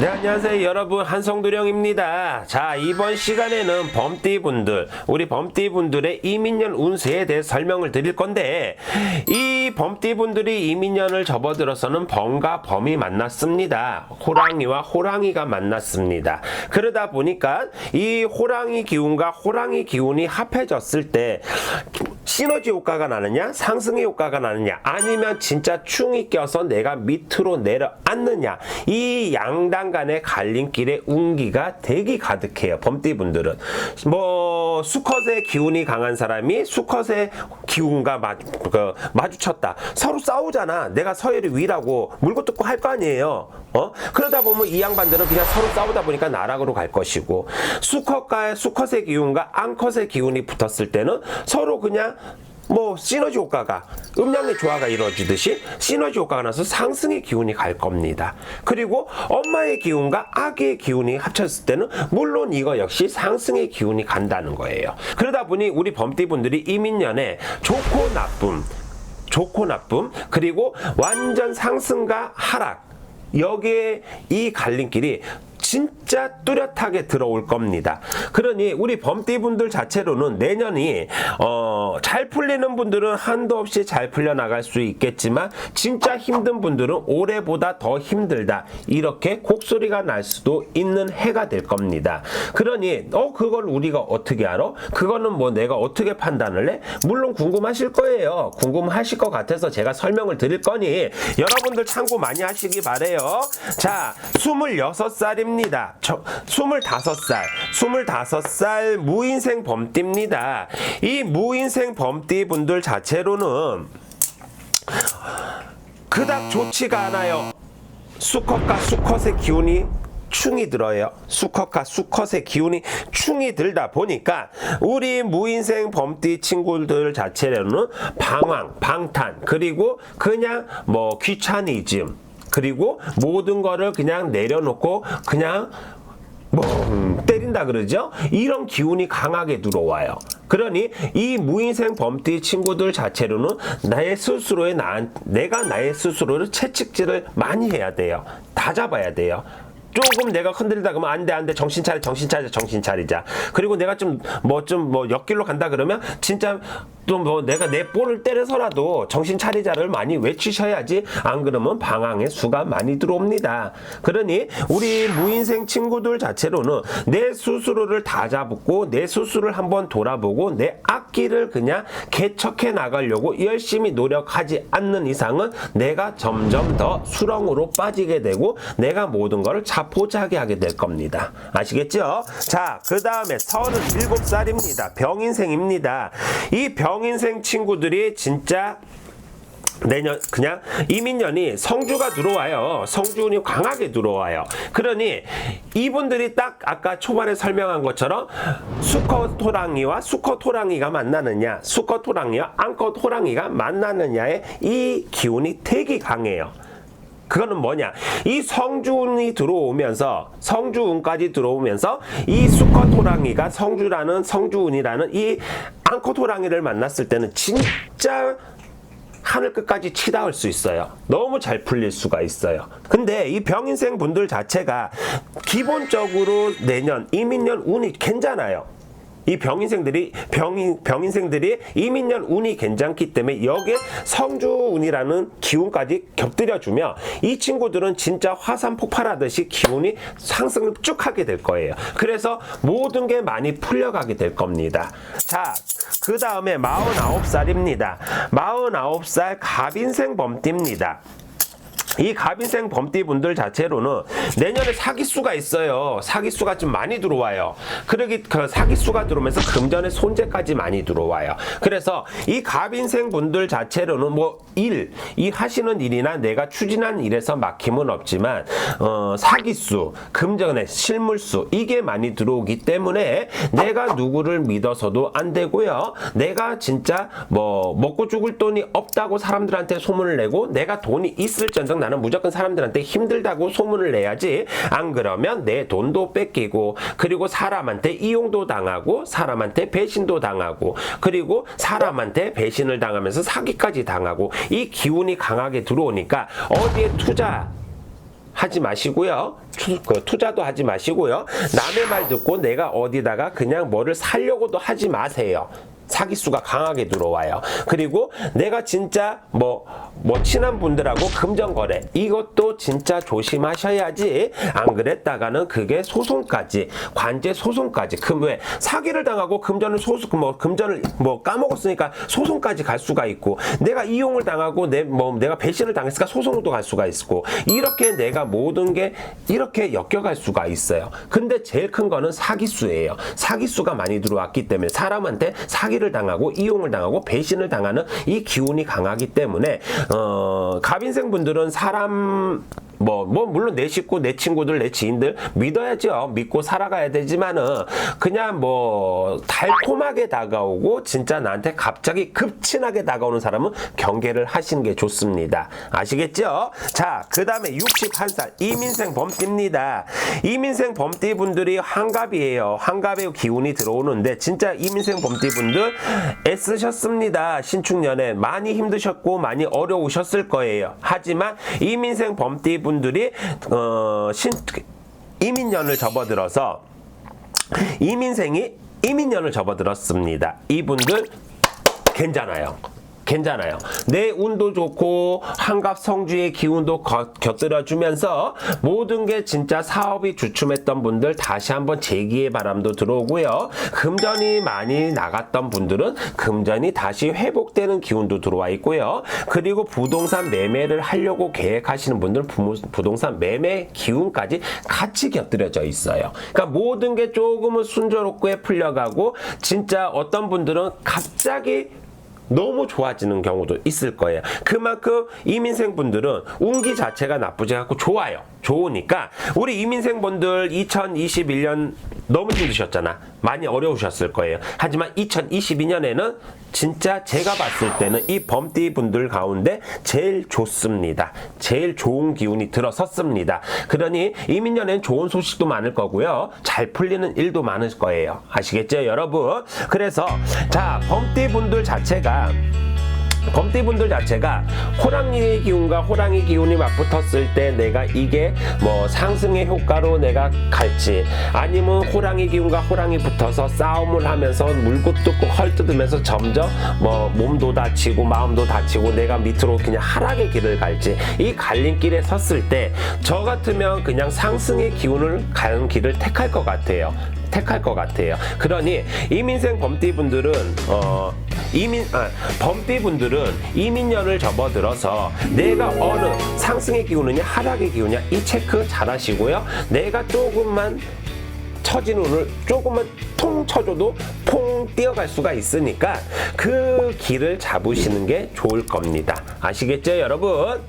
네, 안녕하세요. 여러분, 한성두령입니다. 자, 이번 시간에는 범띠분들, 우리 범띠분들의 이민년 운세에 대해 설명을 드릴 건데, 이 범띠분들이 이민년을 접어들어서는 범과 범이 만났습니다. 호랑이와 호랑이가 만났습니다. 그러다 보니까 이 호랑이 기운과 호랑이 기운이 합해졌을 때, 시너지 효과가 나느냐, 상승의 효과가 나느냐, 아니면 진짜 충이 껴서 내가 밑으로 내려앉느냐, 이 양당 간의 갈림길에 운기가 되게 가득해요. 범띠분들은. 뭐, 수컷의 기운이 강한 사람이 수컷의 기운과 마, 그, 마주쳤다. 서로 싸우잖아. 내가 서열이 위라고 물고 뜯고 할 거 아니에요. 어? 그러다 보면 이 양반들은 그냥 서로 싸우다 보니까 나락으로 갈 것이고, 수컷과 수컷의 기운과 암컷의 기운이 붙었을 때는 서로 그냥 뭐 시너지 효과가 음량의 조화가 이루어지듯이 시너지 효과가 나서 상승의 기운이 갈 겁니다. 그리고 엄마의 기운과 아기의 기운이 합쳤을 때는 물론 이거 역시 상승의 기운이 간다는 거예요. 그러다 보니 우리 범띠분들이 이민년에 좋고 나쁨 좋고 나쁨 그리고 완전 상승과 하락 여기에 이 갈림길이 진짜 뚜렷하게 들어올 겁니다. 그러니 우리 범띠분들 자체로는 내년이 어, 잘 풀리는 분들은 한도 없이 잘 풀려 나갈 수 있겠지만 진짜 힘든 분들은 올해보다 더 힘들다 이렇게 곡소리가 날 수도 있는 해가 될 겁니다. 그러니 어 그걸 우리가 어떻게 알아? 그거는 뭐 내가 어떻게 판단을 해? 물론 궁금하실 거예요. 궁금하실 것 같아서 제가 설명을 드릴 거니 여러분들 참고 많이 하시기 바래요. 자, 26살입니다. 저, 25살, 25살 무인생 범띠입니다. 이 무인생 범띠 분들 자체로는 그닥 좋지가 않아요. 수컷과 수컷의 기운이 충이 들어요. 수컷과 수컷의 기운이 충이 들다 보니까 우리 무인생 범띠 친구들 자체로는 방황, 방탄, 그리고 그냥 뭐 귀차니즘, 그리고 모든 거를 그냥 내려놓고 그냥 뭐 때린다 그러죠? 이런 기운이 강하게 들어와요. 그러니 이 무인생 범띠 친구들 자체로는 나의 스스로의 나, 내가 나의 스스로를 채찍질을 많이 해야 돼요. 다 잡아야 돼요. 조금 내가 흔들다 그러면 안 돼 안 돼. 정신 차려 정신 차려 정신 차리자. 그리고 내가 좀 뭐 좀 뭐 옆길로 간다 그러면 진짜 또 뭐 내가 내 볼을 때려서라도 정신 차리자를 많이 외치셔야지 안 그러면 방황의 수가 많이 들어옵니다. 그러니 우리 무인생 친구들 자체로는 내 스스로를 다 잡고 내 스스로를 한번 돌아보고 내 악기를 그냥 개척해 나가려고 열심히 노력하지 않는 이상은 내가 점점 더 수렁으로 빠지게 되고 내가 모든 것을 자 포자기 하게 될 겁니다. 아시겠죠? 자, 그 다음에 37살입니다. 병인생입니다. 이 병인생 친구들이 진짜 내년 그냥 이민년이 성주가 들어와요. 성주운이 강하게 들어와요. 그러니 이분들이 딱 아까 초반에 설명한 것처럼 수컷 호랑이와 수컷 호랑이가 만나느냐, 수컷 호랑이와 암컷 호랑이가 만나느냐의 이 기운이 되게 강해요. 그거는 뭐냐? 이 성주운이 들어오면서 성주운까지 들어오면서 이 수컷 호랑이가 성주라는 성주운이라는 이 암컷 호랑이를 만났을 때는 진짜 하늘 끝까지 치닿을 수 있어요. 너무 잘 풀릴 수가 있어요. 근데 이 병인생 분들 자체가 기본적으로 내년 이민년 운이 괜찮아요. 이 병인생들이 병인 병인생들이 이민년 운이 괜찮기 때문에 여기에 성주운이라는 기운까지 겹들여 주면 이 친구들은 진짜 화산 폭발하듯이 기운이 상승을 쭉 하게 될 거예요. 그래서 모든 게 많이 풀려가게 될 겁니다. 자, 그 다음에 49살입니다. 49살 갑인생 범띠입니다. 이 갑인생 범띠 분들 자체로는 내년에 사기수가 있어요. 사기수가 좀 많이 들어와요. 그러기 그 사기수가 들어오면서 금전의 손재까지 많이 들어와요. 그래서 이 갑인생 분들 자체로는 뭐 일, 이 하시는 일이나 내가 추진한 일에서 막힘은 없지만 어, 사기수, 금전의 실물수 이게 많이 들어오기 때문에 내가 누구를 믿어서도 안 되고요. 내가 진짜 뭐 먹고 죽을 돈이 없다고 사람들한테 소문을 내고 내가 돈이 있을전정 나는 무조건 사람들한테 힘들다고 소문을 내야지 안 그러면 내 돈도 뺏기고 그리고 사람한테 이용도 당하고 사람한테 배신도 당하고 그리고 사람한테 배신을 당하면서 사기까지 당하고 이 기운이 강하게 들어오니까 어디에 투자 하지 마시고요. 투, 그 투자도 하지 마시고요. 남의 말 듣고 내가 어디다가 그냥 뭐를 살려고도 하지 마세요. 사기수가 강하게 들어와요. 그리고 내가 진짜 뭐, 뭐 친한 분들하고 금전거래 이것도 진짜 조심하셔야지 안 그랬다가는 그게 소송까지 관제 소송까지 금 왜 사기를 당하고 금전을 소송 뭐 금전을 뭐 까먹었으니까 소송까지 갈 수가 있고 내가 이용을 당하고 내 뭐 내가 배신을 당했으니까 소송도 갈 수가 있고 이렇게 내가 모든 게 이렇게 엮여갈 수가 있어요. 근데 제일 큰 거는 사기수예요. 사기수가 많이 들어왔기 때문에 사람한테 사기 를 당하고 이용을 당하고 배신을 당하는 이 기운이 강하기 때문에 어 갑인생 분들은 사람 뭐, 뭐, 물론 내 식구, 내 친구들, 내 지인들 믿어야죠. 믿고 살아가야 되지만은, 그냥 뭐, 달콤하게 다가오고, 진짜 나한테 갑자기 급진하게 다가오는 사람은 경계를 하시는 게 좋습니다. 아시겠죠? 자, 그 다음에 61살, 이민생 범띠입니다. 이민생 범띠 분들이 환갑이에요. 환갑의 기운이 들어오는데, 진짜 이민생 범띠 분들 애쓰셨습니다. 신축년에 많이 힘드셨고, 많이 어려우셨을 거예요. 하지만, 이민생 범띠 분 들이, 어, 신, 이민년을 접어들어서, 이민생이 이민년을 접어들었습니다. 이분들 괜찮아요. 괜찮아요. 내 운도 좋고 한갑 성주의 기운도 거- 곁들여 주면서 모든 게 진짜 사업이 주춤했던 분들 다시 한번 재기의 바람도 들어오고요. 금전이 많이 나갔던 분들은 금전이 다시 회복되는 기운도 들어와 있고요. 그리고 부동산 매매를 하려고 계획하시는 분들은 부- 부동산 매매 기운까지 같이 곁들여져 있어요. 그러니까 모든 게 조금은 순조롭게 풀려가고 진짜 어떤 분들은 갑자기 너무 좋아지는 경우도 있을 거예요. 그만큼 이민생 분들은 운기 자체가 나쁘지 않고 좋아요. 좋으니까 우리 이민생 분들 2021년 너무 힘드셨잖아. 많이 어려우셨을 거예요. 하지만 2022년에는 진짜 제가 봤을 때는 이 범띠 분들 가운데 제일 좋습니다. 제일 좋은 기운이 들어섰습니다. 그러니 이민년엔 좋은 소식도 많을 거고요. 잘 풀리는 일도 많을 거예요. 아시겠죠, 여러분? 그래서 자, 범띠 분들 자체가 범띠분들 자체가 호랑이의 기운과 호랑이 기운이 맞붙었을 때 내가 이게 뭐 상승의 효과로 내가 갈지 아니면 호랑이 기운과 호랑이 붙어서 싸움을 하면서 물고 뜯고 헐뜯으면서 점점 뭐 몸도 다치고 마음도 다치고 내가 밑으로 그냥 하락의 길을 갈지 이 갈림길에 섰을 때 저 같으면 그냥 상승의 기운을 가는 길을 택할 것 같아요. 택할 것 같아요. 그러니 이민생 범띠분들은 어 이민 아, 범띠 분들은 이민년을 접어들어서 내가 어느 상승의 기운이냐 하락의 기운이냐 이 체크 잘 하시고요. 내가 조금만 처진 운을 조금만 통 쳐줘도 퐁 뛰어갈 수가 있으니까 그 길을 잡으시는 게 좋을 겁니다. 아시겠죠, 여러분?